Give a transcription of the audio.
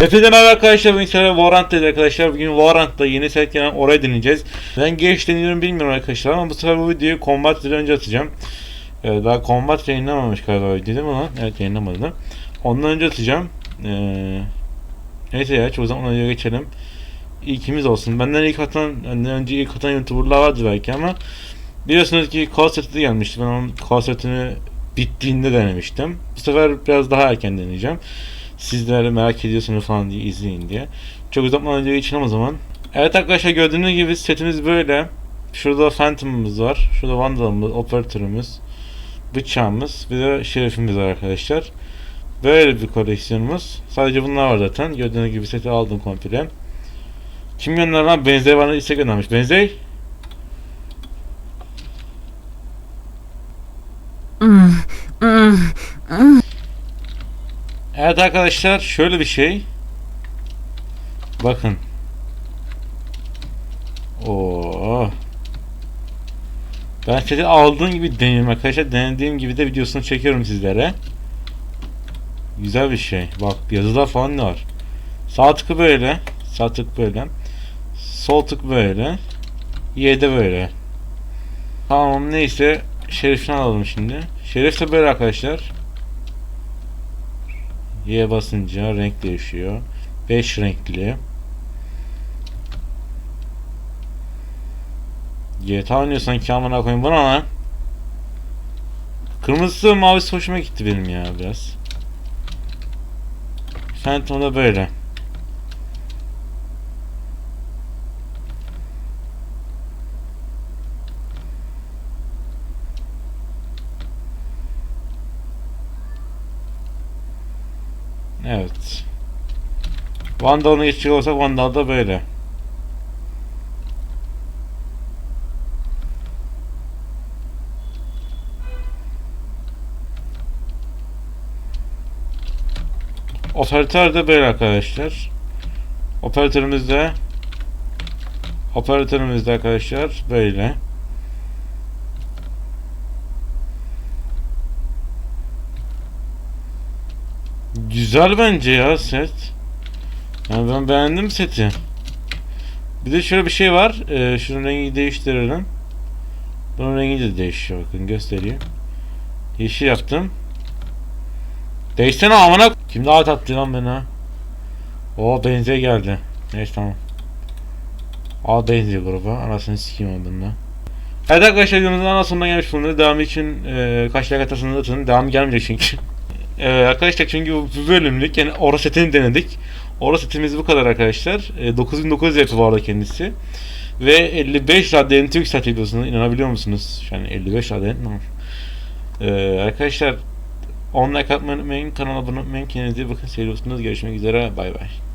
Hepinize merhaba arkadaşlar. Bugün sizlerle Valorant'tayız arkadaşlar. Bugün Valorant'ta yeni set gelen oraya deneyeceğiz. Ben geç deniyorum bilmiyorum arkadaşlar ama bu sefer bu videoyu Combat Rail önce atacağım. Ee, daha Combat yayınlamamış galiba video değil mi lan? Evet yayınlamadı. Ondan önce atacağım. Ee, neyse ya çok zaman ona geçelim. İlkimiz olsun. Benden ilk atan, benden önce ilk atan YouTuber'lar vardı belki ama biliyorsunuz ki call seti gelmişti. Ben onun call bittiğinde denemiştim. Bu sefer biraz daha erken deneyeceğim sizler merak ediyorsunuz falan diye izleyin diye. Çok uzatmadan önce geçelim o zaman. Evet arkadaşlar gördüğünüz gibi setimiz böyle. Şurada Phantom'ımız var. Şurada Vandal'ımız, Operatörümüz, bıçağımız, bir de şerefimiz var arkadaşlar. Böyle bir koleksiyonumuz. Sadece bunlar var zaten. Gördüğünüz gibi seti aldım komple. Kim gönderdi lan? Benzey bana istek göndermiş. Benzey? Evet arkadaşlar şöyle bir şey. Bakın. Oo. Ben seti aldığım gibi deniyorum arkadaşlar. Denediğim gibi de videosunu çekiyorum sizlere. Güzel bir şey. Bak yazılar falan var. Sağ tıkı böyle. Sağ tık böyle. Sol tık böyle. Y'de böyle. Tamam neyse. Şerifini alalım şimdi. Şerif de böyle arkadaşlar. Y basınca renk değişiyor. 5 renkli. GTA oynuyor sanki amına koyayım bana lan. Kırmızısı mavisi hoşuma gitti benim ya biraz. Phantom da böyle. Evet. Vandal'ını geçecek olsak Vandal da böyle. Operatör de böyle arkadaşlar. Operatörümüz de Operatörümüz de arkadaşlar böyle. Güzel bence ya set. Yani ben beğendim seti. Bir de şöyle bir şey var. Ee, şunun rengi değiştirelim. Bunun rengi de değişiyor. Bakın göstereyim. Yeşil yaptım. Değişsene amına. Kim daha tatlı lan beni? O benze geldi. Neyse tamam. Al benziyor gruba. Anasını sikeyim da. Evet arkadaşlar videomuzun ana sonuna gelmiş bulunuyoruz. Devamı için e, kaç like atarsanız atın. Devam gelmeyecek çünkü. Ee, arkadaşlar çünkü bu bölümlük yani Ora setini denedik. Ora setimiz bu kadar arkadaşlar. Ee, 9900 yapı vardı kendisi. Ve 55 radyant yükselt videosuna inanabiliyor musunuz? Yani 55 radyant ne? Ee, arkadaşlar 10 like atmayı unutmayın. Kanala abone olmayı. Kendinize bakın. Seviyorsunuz. Görüşmek üzere. Bay bay.